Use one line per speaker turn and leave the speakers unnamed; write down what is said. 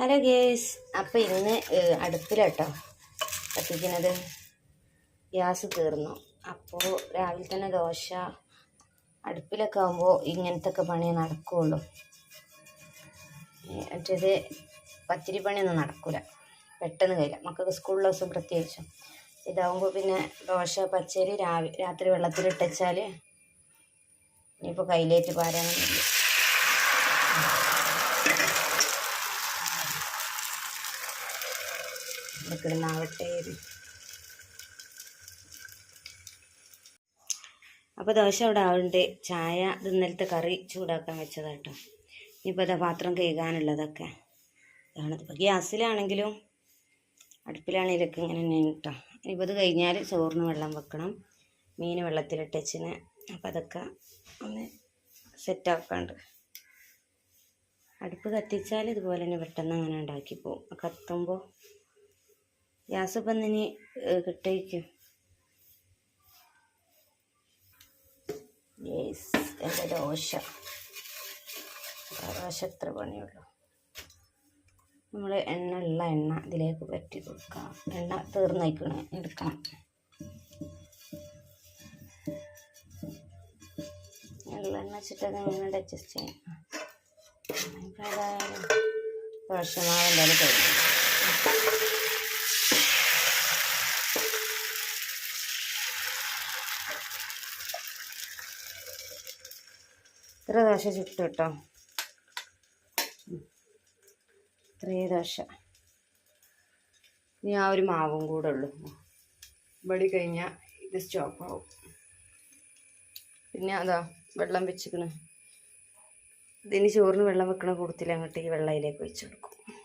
Hello guys. അപ്പോൾ ഇന്ന് അടുപ്പിലട്ടോ കത്തിക്കുന്നത് ഗ്യാസ് തീർന്നു. അപ്പോൾ രാവിലെ തന്നെ ദോശ. അടുപ്പിലൊക്കെ ആകുമ്പോൾ ഇങ്ങനത്തെ ഒക്കെ പണി നടക്കുകയുള്ളൂ മറ്റേത് പത്തിരി പണിയൊന്നും നടക്കില്ല പെട്ടെന്ന് കഴിയില്ല മക്കൾക്ക് സ്കൂളിലെ ദിവസം പ്രത്യേകിച്ചും. ഇതാവുമ്പോൾ പിന്നെ ദോശ പച്ചരി രാവി രാത്രി വെള്ളത്തിലിട്ടച്ചാൽ ഇനിയിപ്പോൾ കയ്യിലേറ്റ് പാരാനൊന്നുമില്ല. കിടന്നാവട്ടെ അപ്പോൾ ദോശ അവിടെ ആവുന്നുണ്ട് ചായ ഇത് ഇന്നലത്തെ കറി ചൂടാക്കാൻ വെച്ചതാട്ടോ. ഇനിയിപ്പോൾ ഇതാ പാത്രം കഴുകാനുള്ളതൊക്കെ. അതാണ് ഇപ്പോൾ ഗ്യാസിലാണെങ്കിലും അടുപ്പിലാണെങ്കിലൊക്കെ ഇങ്ങനെ തന്നെ കേട്ടോ. ഇനിയിപ്പോൾ ഇത് കഴിഞ്ഞാൽ ചോറിന് വെള്ളം വെക്കണം. മീൻ വെള്ളത്തിലിട്ടച്ചിന്. അപ്പോൾ അതൊക്കെ ഒന്ന് സെറ്റാക്കാണ്ട് അടുപ്പ് കത്തിച്ചാൽ ഇതുപോലെ തന്നെ പെട്ടെന്ന് അങ്ങനെ ഉണ്ടാക്കി കത്തുമ്പോൾ ഗ്യാസ് ഇപ്പം ഇനി കിട്ടേക്കും എന്റെ ദോശ. ദോശ എത്ര പണിയുള്ളൂ. നമ്മൾ എണ്ണ ഉള്ള എണ്ണ ഇതിലേക്ക് പറ്റി കൊടുക്കണം. എണ്ണ തീർന്നേക്കണം എടുക്കണം. ഉള്ള എണ്ണ വെച്ചിട്ട് അത് എങ്ങനെ അഡ്ജസ്റ്റ് ചെയ്യാം ദോശമാവ് എന്തായാലും ഇത്ര ദോശ ചുട്ടു കേട്ടോ. ഇത്രയും ദോശ. ഇനി ആ ഒരു മാവും കൂടെ ഉള്ളൂ. വെടി കഴിഞ്ഞാൽ ഇത് സ്റ്റോപ്പാവും. പിന്നെ അതാ വെള്ളം വെച്ചിക്കണ് ഇതിന് ചോറിന് വെള്ളം വെക്കണ കൂട്ടത്തിൽ അങ്ങോട്ട് ഈ വെള്ളം അതിലേക്ക് ഒഴിച്ചു കൊടുക്കും.